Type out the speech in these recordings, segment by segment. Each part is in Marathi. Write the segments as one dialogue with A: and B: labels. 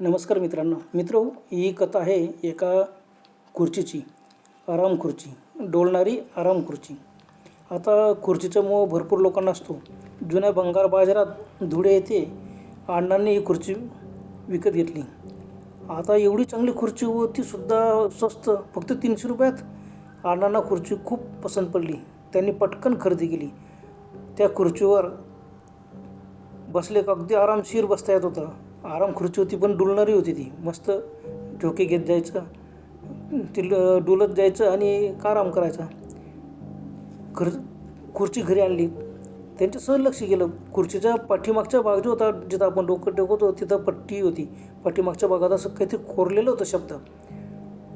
A: नमस्कार मित्रांनो. मित्र ही कथा आहे एका खुर्चीची आराम खुर्ची डोलणारी आराम खुर्ची. आता खुर्चीचा मोह भरपूर लोकांना असतो. जुन्या भंगार बाजारात धुळे येथे अण्णांनी ही खुर्ची विकत घेतली. आता एवढी चांगली खुर्ची व तीसुद्धा स्वस्त फक्त तीनशे रुपयात अण्णांना खुर्ची खूप पसंत पडली. त्यांनी पटकन खरेदी केली. त्या खुर्चीवर बसले का अगदी आरामशीर बसता येत होतं. आराम खुर्ची होती पण डुलणारी होती ती. मस्त झोके घेत जायचं ती ल- डुलत जायचं आणि आराम करायचा? घर खुर्ची घरी आणली. त्यांचं सहज लक्ष गेलं. खुर्चीच्या पाठीमागच्या भाग जो होता जिथं आपण डोकं टेकवतो तिथं पट्टी होती. पाठीमागच्या भागात असं काहीतरी कोरलेलं होतं शब्द.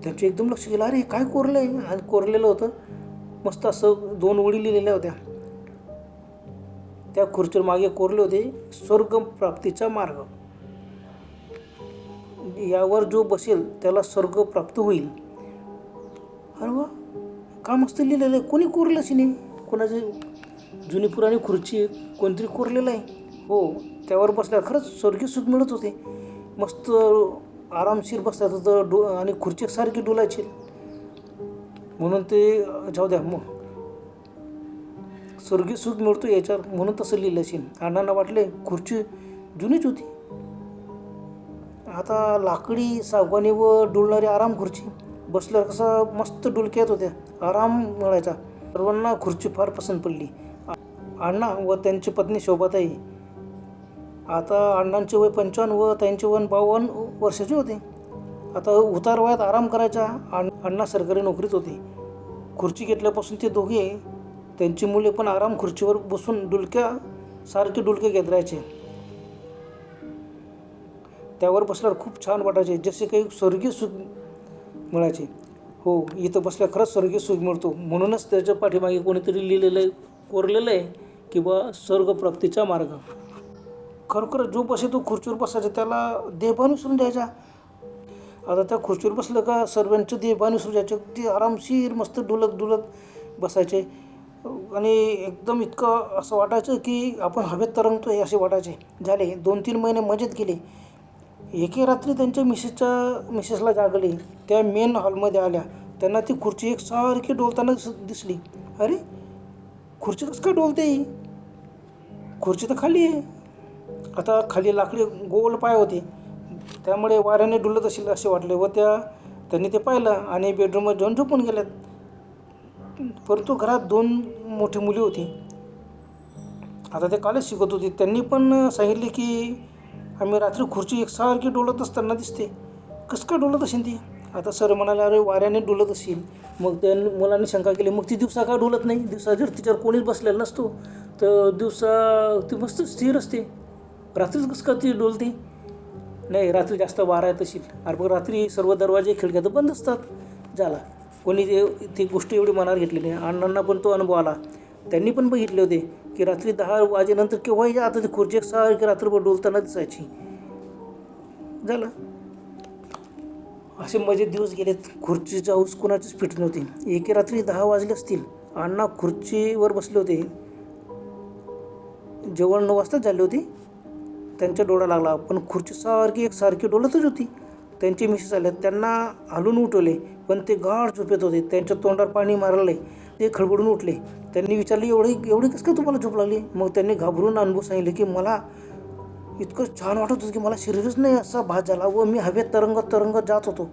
A: त्यांचं एकदम लक्ष गेलं. अरे काय कोरलं आहे आणि कोरलेलं होतं. मस्त असं दोन ओळी लिहिलेल्या होत्या. त्या खुर्चीवर मागे कोरले होते स्वर्ग प्राप्तीचा मार्ग. यावर जो बसेल त्याला स्वर्ग प्राप्त होईल. अरे वा का मस्त लिहिलेलं आहे? कोणी कोरलं अशी नाही कोणाची? जुनी पुराणी खुर्ची कोणतरी कोरलेलं आहे. हो त्यावर बसल्या खरंच स्वर्गीय सुख मिळत होते. मस्त आरामशीर बसतात होतं डो आणि खुर्ची सारखी डोलायची. म्हणून ते जाऊ द्या मग. स्वर्गीय सुख मिळतो याच्यावर म्हणून तसं लिहिलं असेल अण्णांना वाटले खुर्ची जुनीच होती. आता लाकडी सागवानी व डुलणारी आराम खुर्ची. बसल्यावर कसं मस्त डुलक्यात होत्या. आराम मिळायचा. सर्वांना खुर्ची फार पसंत पडली. अण्णा व त्यांची पत्नी शोभाताई. आता अण्णांचे वय पंचावन्न व त्यांचे वय बावन्न वर्षाचे होते. आता उतार वयात आराम करायचा. अण्णा सरकारी नोकरीत होते. खुर्ची घेतल्यापासून ते दोघे त्यांची मुले पण आराम खुर्चीवर बसून डुलक्या सारखे डुलके घेत राहायचे. त्यावर बसल्यावर खूप छान वाटायचे. जसे काही स्वर्गीय सुख मिळायचे. हो इथं बसल्या खरंच स्वर्गीय सुख मिळतो. म्हणूनच त्याच्या पाठीमागे कोणीतरी लिहिलेलं आहे कोरलेलं आहे किंवा स्वर्गप्राप्तीचा मार्ग. खरोखर जो बसे तो खुर्चीवर बसायचा. त्याला देहभान विसरून द्यायचा. आता त्या खुर्चीवर बसलं का सर्वांचं देहभान विसरून द्यायचं ते आरामशीर मस्त डुलत डुलत बसायचे. आणि एकदम इतकं असं वाटायचं की आपण हवेत तरंगतो आहे असे वाटायचे. झाले. दोन तीन महिने मजेत गेले. एके रात्री त्यांच्या मिसेसच्या मिसेसला जागले त्या मेन हॉलमध्ये आल्या. त्यांना ती खुर्ची एक सारखी डोलताना दिस दिसली. अरे खुर्ची कसं काय डोलते ही? खुर्ची तर खाली आहे. आता खाली लाकडी गोल पाय होते. त्यामुळे वाऱ्याने डुलत असेल असे वाटले व त्या त्यांनी ते पाहिलं आणि बेडरूममध्ये जाऊन झोपून गेल्यात. परंतु घरात दोन मोठी मुली होती. आता ते कॉलेज शिकत होती. त्यांनी पण सांगितले की आम्ही रात्री खुर्ची एकसारखी डोलत असताना दिसते. कसं काय डोलत असेल ती? आता सर म्हणाला अरे वाऱ्याने डोलत असेल. मग त्या मुलांनी शंका केली मग ती दिवसा का डोलत नाही? दिवसा जर तिच्यावर कोणीच बसलेला नसतो तर दिवसा ती मस्त स्थिर असते. रात्रीच कसं का ती डोलते? नाही रात्री जास्त वारा येत असेल अरे मग रात्री सर्व दरवाजे खिडक्या तर बंद असतात. झाला. कोणी ते ती गोष्ट एवढी मनावर घेतली नाही. अण्णांना पण तो अनुभव आला. त्यांनी पण बघितले होते की रात्री दहा वाजेनंतर केव्हाही आता ते खुर्ची सारखी रात्रभर डोलताना दिसायची. झालं? असे मजे दिवस गेलेत. खुर्चीचा हौस कोणाचीच फिट नव्हती. एके रात्री दहा वाजले असतील. अण्णा खुर्चीवर बसले होते. जेवण नऊ वाजताच झाले होते. त्यांच्या डोळा लागला. पण खुर्ची सारखी एक सारखी डोलतच होती. त्यांचे मिसेस आले त्यांना हलून उठवले. पण ते गाढ झोपेत होते. त्यांच्या तोंडावर पाणी मारले. ते खडबडून उठले. त्यांनी विचारले एवढी एवढी कसं काय तुम्हाला झोप लागली? मग त्यांनी घाबरून अनुभव सांगितले की मला इतकं छान वाटत होतं की मला शरीरच नाही असा भात झाला व मी हवेत तरंगत तरंगत जात होतो.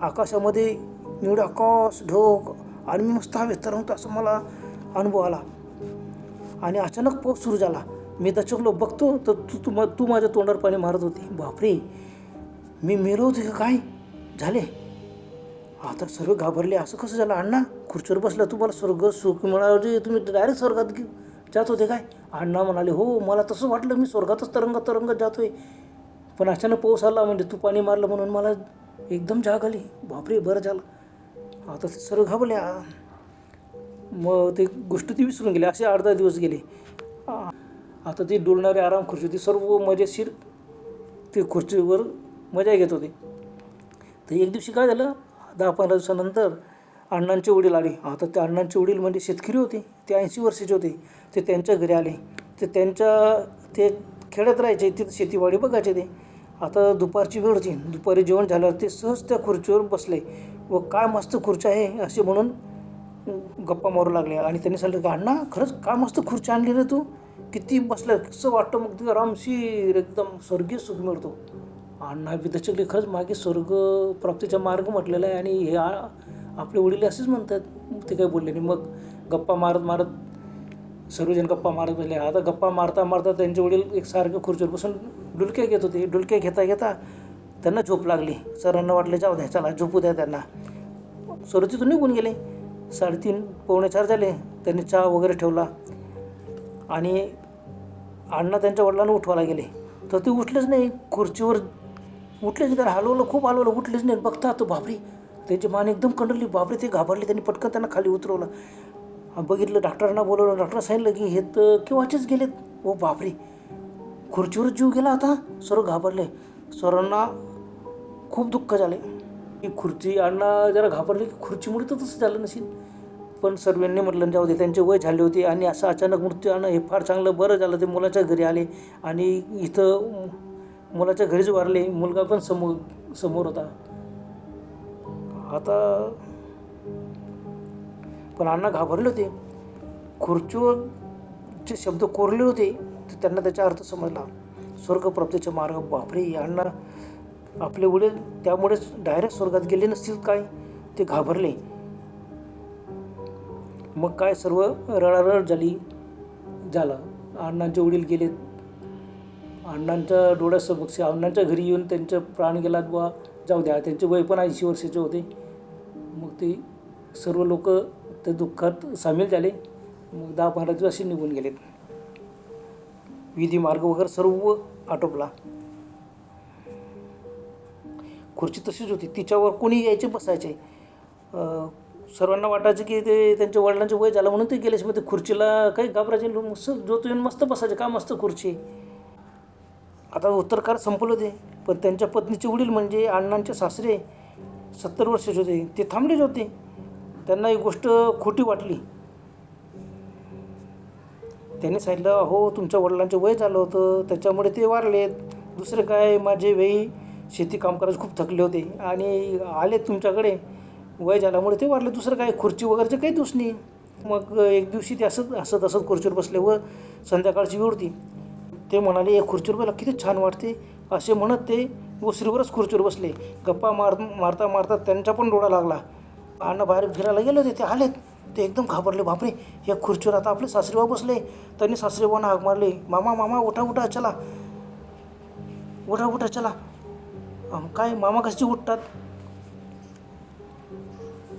A: आकाशामध्ये निवड आकाश ढोक आणि मी मस्त हवेत तरंगतो असं मला अनुभव आला. आणि अचानक पाऊस सुरू झाला. मी दचकलो बघतो तर तू तू मा- तू माझ्या तोंडावर पाणी मारत होती. बापरे! मी मेलो होते का काय? झाले. आता सर्व घाबरले. असं कसं झालं अण्णा? खुर्चीवर बसला तुम्हाला स्वर्ग सुख मिळाले. तुम्ही डायरेक्ट स्वर्गात जात होते काय? अण्णा म्हणाले हो मला तसं वाटलं मी स्वर्गातच तरंगत तरंगत जातोय. पण अचानक पाऊस आला म्हणजे तू पाणी मारलं म्हणून मला एकदम जाग आली. बापरे बरं झालं. आता ते घाबरल्या. घाबरले मग ते गोष्ट ती विसरून गेली असे अर्धा दिवस गेले. आता ती डोलणारी आराम खुर्ची होती सर्व मजेशीर ते खुर्चीवर मजा घेत होते. तर एक दिवशी काय झालं दहा पंधरा दिवसानंतर अण्णांचे वडील आले. आता ते अण्णांचे वडील म्हणजे शेतकरी होते. ते ऐंशी वर्षाचे होते. ते त्यांच्या घरी आले. ते त्यांच्या ते खेड्यात राहायचे. तिथं शेतीवाडी बघायचे ते. आता दुपारची वेळ होती. दुपारी जेवण झाल्यावर ते सहज त्या खुर्चीवर बसले. व काय मस्त खुर्ची आहे असे म्हणून गप्पा मारू लागले. आणि त्यांनी सांगितलं की अण्णा खरंच काय मस्त खुर्ची आणली रे तू. किती बसलं कसं वाटतं मग ते आरामशीर एकदम स्वर्गीय सुख मिळतो. अण्णा बी खरंच मागे स्वर्ग प्राप्तीचा मार्ग म्हटलेला आहे. आणि हे आपले वडील असेच म्हणतात ते काही बोलले नाही. मग गप्पा मारत मारत सर्वजण गप्पा मारत बसले. आता गप्पा मारता मारता त्यांचे वडील एक सारखे खुर्चीवर बसून डुलके घेत होते. डुलके घेता घेता त्यांना झोप लागली. सरांना वाटले जाऊ द्या चला झोपू द्या त्यांना. सर तिथून निघून गेले. साडेतीन पावणे चार झाले. त्यांनी चहा वगैरे ठेवला. आणि अण्णा त्यांच्या वडिलांना उठवायला गेले. तर ते उठलेच नाही. खुर्चीवर उठलेच नाही. त्यांना हलवलं खूप हलवलं. उठलेच नाही. बघता तो बापरी! त्यांची मान एकदम कंडली बापरे ते घाबरले त्यांनी पटकन त्यांना खाली उतरवलं. बघितलं डॉक्टरांना बोलवलं डॉक्टर सांगितलं की हे तर केव्हाचेच गेलेत. ओ बापरे. खुर्चीवर जीव गेला आता. सर घाबरले. सरांना खूप दुःख झाले. की खुर्ची अण्णा जरा घाबरले की खुर्चीमुळे तर तसं झालं नसेल. पण सर्वांनी म्हटलं जाऊ दे त्यांचे वय झाले होते आणि असं अचानक मृत्यू आणणं हे फार चांगलं बरं झालं ते मुलाच्या घरी आले आणि इथं मुलाच्या घरीच वारले. मुलगा पण समोर समोर होता. आता पण अण्णा घाबरले होते. खुर्चीवरचे शब्द कोरले होते तर त्यांना त्याचा अर्थ समजला. स्वर्गप्राप्तीचा मार्ग बापरे अण्णा आपले वडील त्यामुळेच डायरेक्ट स्वर्गात गेले नसतील काय? ते घाबरले. मग काय सर्व रडारड झाली झालं. अण्णांचे वडील गेलेत. अण्णांच्या डोळ्यासमक्ष अण्णांच्या घरी येऊन त्यांचा प्राण गेलात बुवा. जाऊ द्या त्यांचे वय पण ऐंशी वर्षाचे होते. मग ते सर्व लोक त्या दुःखात सामील झाले. मग दहा पंधरा दिवस असे निघून गेलेत. विधी मार्ग वगैरे सर्व आटोपला. खुर्ची तशीच होती. तिच्यावर कोणी यायचे बसायचे. सर्वांना वाटायचं की ते त्यांच्या वडिलांचं वय झालं म्हणून ते गेलेच मग ते खुर्चीला काही घाबरायचे मस्त जो येऊन मस्त बसायचे. का मस्त खुर्ची? आता उत्तरकार संपलं होते पण त्यांच्या पत्नीचे वडील म्हणजे अण्णांचे सासरे सत्तर वर्षाचे होते. ते थांबलेच होते. त्यांना ही गोष्ट खोटी वाटली. त्यांनी सांगितलं हो तुमच्या वडिलांचं वय झालं होतं. त्याच्यामुळे ते वारलेत. दुसरे काय माझे वेळी शेती काम करायचे खूप थकले होते. आणि आले तुमच्याकडे. वय झाल्यामुळे ते वारले. दुसरं काय खुर्ची वगैरेचं काही दोष नाही. मग एक दिवशी ते असंच असत असत खुर्चीवर बसले व संध्याकाळची वेळ होती. ते म्हणाले या खुर्चीवर मला किती छान वाटते. असे म्हणत ते उसरीवरच खुर्चीवर बसले. गप्पा मार मारता मारता त्यांचा पण डोळा लागला. अण्णा बाहेर फिरायला गेले होते ते आलेत. ते एकदम घाबरले बापरे! या खुर्चीवर आता आपले सासरेबा बसले. त्यांनी सासरेबांना हाक मारले. मामा मामा उठा उठा चला. उठा उठा चला. काय मामा कसे उठतात?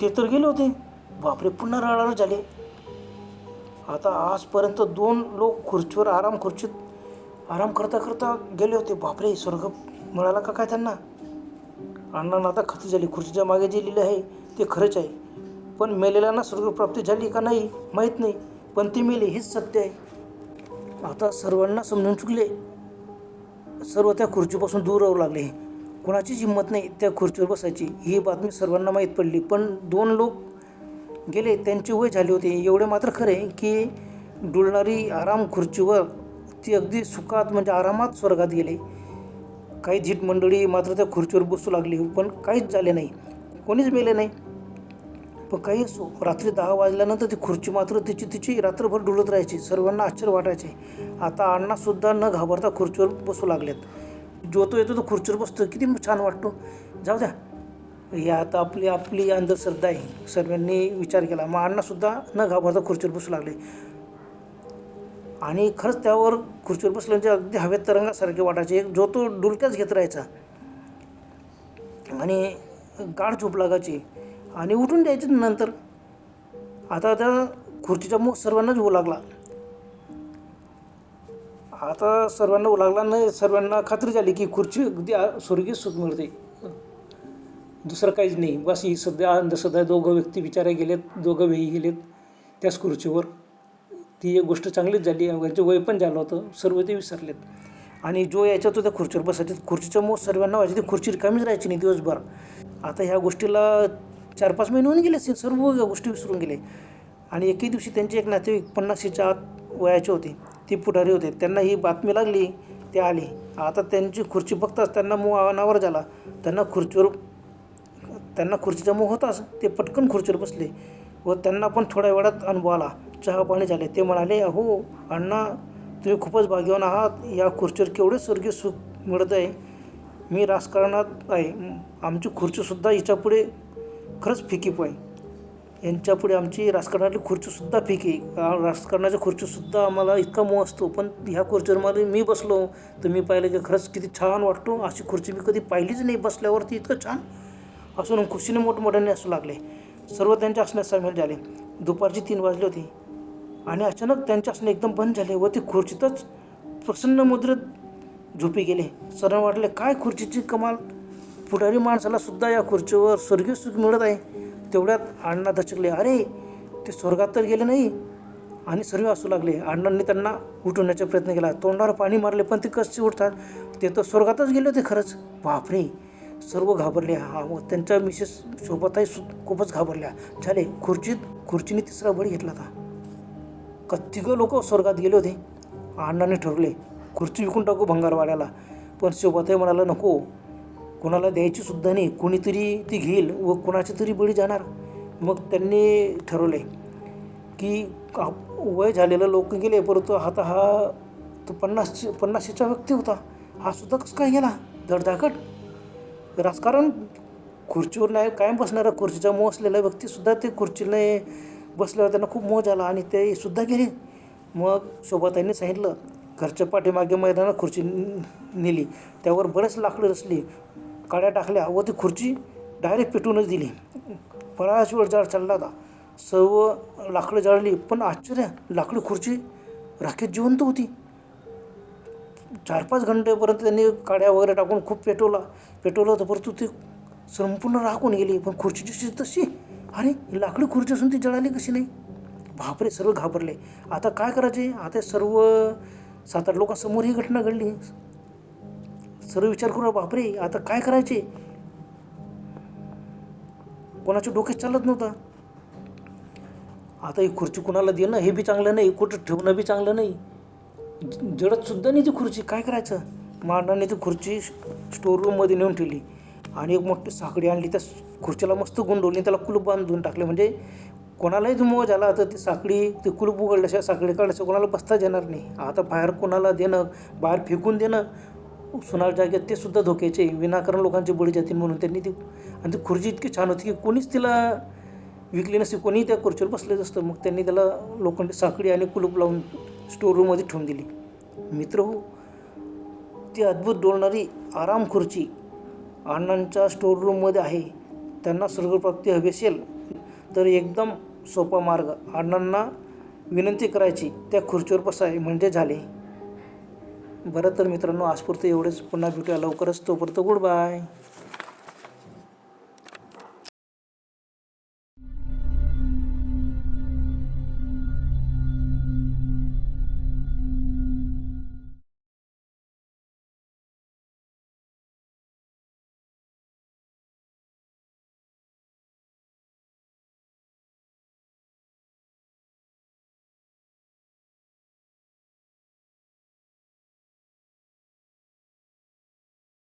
A: ते तर गेले होते. बापरे पुन्हा रडारड झाले. आता आजपर्यंत दोन लोक खुर्चीवर आराम खुर्चीत आराम करता करता गेले होते. बापरे स्वर्ग मिळाला का काय त्यांना? अण्णांना आता खात्री झाली. खुर्चीच्या मागे जे लिहिलं आहे ते खरंच आहे. पण मेलेल्यांना स्वर्गप्राप्ती झाली का नाही माहीत नाही. पण ते मेले हेच सत्य आहे. आता सर्वांना समजून चुकले. सर्व त्या खुर्चीपासून दूर राहू लागले. कोणाचीच हिंमत नाही त्या खुर्चीवर बसायची. ही बातमी सर्वांना माहीत पडली. पण दोन लोक गेले त्यांचे वय झाले होते. एवढे मात्र खरे की डुलणारी आराम खुर्चीवर ती अगदी सुखात म्हणजे आरामात स्वर्गात गेले. काही झीट मंडळी मात्र त्या खुर्चीवर बसू लागली पण काहीच झाले नाही. कोणीच मेले नाही. पण काही असो रात्री दहा वाजल्यानंतर ती खुर्ची मात्र तिची तिची रात्रभर डुलत राहायची सर्वांना आश्चर्य वाटायचे. आता अण्णासुद्धा न घाबरता खुर्चीवर बसू लागलेत. जो तो येतो तो खुर्चीवर बसतो. किती छान वाटतो. जाऊ द्या. हे आता आपली आपली अंधश्रद्धा आहे. सर्वांनी विचार केला. मग अण्णासुद्धा न घाबरता खुर्चीवर बसू लागले. आणि खरंच त्यावर खुर्चीवर बसल्यानंतर अगदी हवेत तरंगासारखे वाटायचे. एक जो तो डुलक्याच घेत राहायचा. आणि गाढ झोप लागायची. आणि उठून द्यायचे नंतर. आता त्या खुर्चीचा मुख सर्वांनाच होऊ लागला. आता सर्वांना होऊ लागला नाही सर्वांना खात्री झाली की खुर्ची अगदी स्वर्गीय सुख मिळते. दुसरं काहीच नाही. बस ही सध्या अंधश्रद्धा दोघं व्यक्ती विचारा गेलेत दोघं वेही गेलेत त्याच खुर्चीवर. ती एक गोष्ट चांगलीच झाली त्यांचं वय पण झालं होतं. सर्व ते विसरलेत. आणि जो यायचा तो त्या खुर्चीवर बसायचे खुर्चीचं मोह सर्वांना व्हायची ती खुर्ची रिकामीच राहायची नाही दिवसभर. आता ह्या गोष्टीला चार पाच महिने होऊन गेले असतील सर्व गोष्टी विसरून गेले. आणि एकही दिवशी त्यांचे एक नातेवाईक पन्नासीच्या आत वयाचे होते. ते पुढारी होते. त्यांना ही बातमी लागली ते आले. आता त्यांची खुर्ची बघताच त्यांना मोह अनावर झाला. त्यांना खुर्चीवर त्यांना खुर्चीचा मोह होताच ते पटकन खुर्चीवर बसले व त्यांना पण थोड्या वेळात अनुभव आला. चहा पाणी झाले. ते म्हणाले अहो अण्णा तुम्ही खूपच भाग्यवान आहात. या खुर्चीवर केवढे स्वर्गीय सुख मिळत आहे. मी राजकारणात आहे. आमची खुर्चीसुद्धा हिच्यापुढे खरंच फिकी आहे. यांच्यापुढे आमची राजकारणातली खुर्चीसुद्धा फिकी राजकारणाच्या खुर्चीसुद्धा आम्हाला इतका मोह असतो. पण ह्या खुर्चीवर मला मी बसलो. तर मी पाहिलं की खरंच किती छान वाटतो. अशी खुर्ची मी कधी पाहिलीच नाही बसल्यावरती. इतकं छान असून खुशीने मोठमोठ्याने असू लागले. सर्व त्यांच्या असण्यास सामील झाले. दुपारची तीन वाजली होती. आणि अचानक त्यांचे असणे एकदम बंद झाले. व ते खुर्चीतच प्रसन्न मुद्रेत झोपी गेले. सरांना वाटले काय खुर्चीची कमाल? पुढारी माणसाला सुद्धा या खुर्चीवर स्वर्गीय सुख मिळत आहे. तेवढ्यात अण्णा दचकले अरे ते स्वर्गात तर गेले नाही. आणि सर्व असू लागले. अण्णांनी त्यांना उठवण्याचा प्रयत्न केला. तोंडावर पाणी मारले पण ते कसे उठतात? ते तर स्वर्गातच गेले होते खरंच. बापरे. सर्व घाबरले. हा व त्यांच्या मिसेस सोबतही सु खूपच घाबरल्या. झाले खुर्चीत खुर्चीने तिसरा बळी घेतला होता. का तिघं लोक स्वर्गात गेले होते. अण्णाने ठरवले खुर्ची विकून टाकू भंगारवाड्याला. पण सोबतही म्हणाला नको. कोणाला द्यायची सुद्धा नाही. कोणीतरी ती घेईल व कोणाची तरी बळी जाणार. मग त्यांनी ठरवले की वय झालेलं लोक गेले परंतु आता हा तो पन्नास पन्नाशीचा व्यक्ती होता. हा सुद्धा कसं काय गेला? धडधाकट राजकारण खुर्चीवर नाही कायम बसणारा खुर्चीचा मोह असलेला व्यक्तीसुद्धा ते खुर्चीने बसल्यावर त्यांना खूप मोज आला आणि ते सुद्धा गेले. मग सोबताईंनी सांगितलं घरच्या पाठीमागे मैदानात खुर्ची नेली. त्यावर बरेच लाकडं रचली. काड्या टाकल्या व ती खुर्ची डायरेक्ट पेटूनच दिली. बराच वेळ जाळ चालला होता. सर्व लाकडं जाळली पण आश्चर्य! लाकडी खुर्ची राखेत जिवंत होती. चार पाच घंटेपर्यंत त्यांनी काड्या वगैरे टाकून खूप पेटवला. पेटवलं होतं परंतु ती संपूर्ण राखून गेली पण खुर्ची जशी तशी अरे लाकडी खुर्ची असून ती जळाली कशी नाही? बापरे सर्व घाबरले. आता काय करायचे? आता सर्व सात आठ लोकांसमोर ही घटना घडली. सर्व विचार करू बापरे आता काय करायचे? कोणाच्या डोक्यात चालत नव्हता. आता ही खुर्ची कुणाला देणं हे बी चांगलं नाही. कुठं ठेवणं बी चांगलं नाही. जडतसुद्धा सुद्धा नाही ती खुर्ची. काय करायचं? मांडाने ती खुर्ची स्टोर रूममध्ये नेऊन ठेवली. आणि एक मोठी साखळी आणली त्या खुर्चीला मस्त गुंडवली त्याला कुलूप बांधून टाकले. म्हणजे कोणालाही धुमव झाला तर ती साखळी ते कुलूप उघडल्याशिवाय साखळी काढल्याशिवाय कोणाला बसताच येणार नाही. आता बाहेर कोणाला देणं बाहेर फेकून देणं सुनार जागेत ते सुद्धा धोक्याचे विनाकारण लोकांचे बळी जातील म्हणून त्यांनी ती आणि ती खुर्ची इतकी छान होती की कोणीच तिला विकली नसते. कोणीही त्या खुर्चीवर बसलेच असतं. मग त्यांनी त्याला लोखंडी साखळी आणि कुलूप लावून स्टोर रूममध्ये ठेवून दिली. मित्र हो ती अद्भुत डोलणारी आराम खुर्ची. अण्णांच्या स्टोर रूममध्ये आहे. त्यांना स्वर्गप्राप्ती हवी असेल तर एकदम सोपा मार्ग. अण्णांना विनंती करायची त्या खुर्चीवर बसाय म्हणजे झाले. बरं तर मित्रांनो आजपुरतं एवढेच. पुन्हा भेटूया लवकरच. तोपर्यंत गुड बाय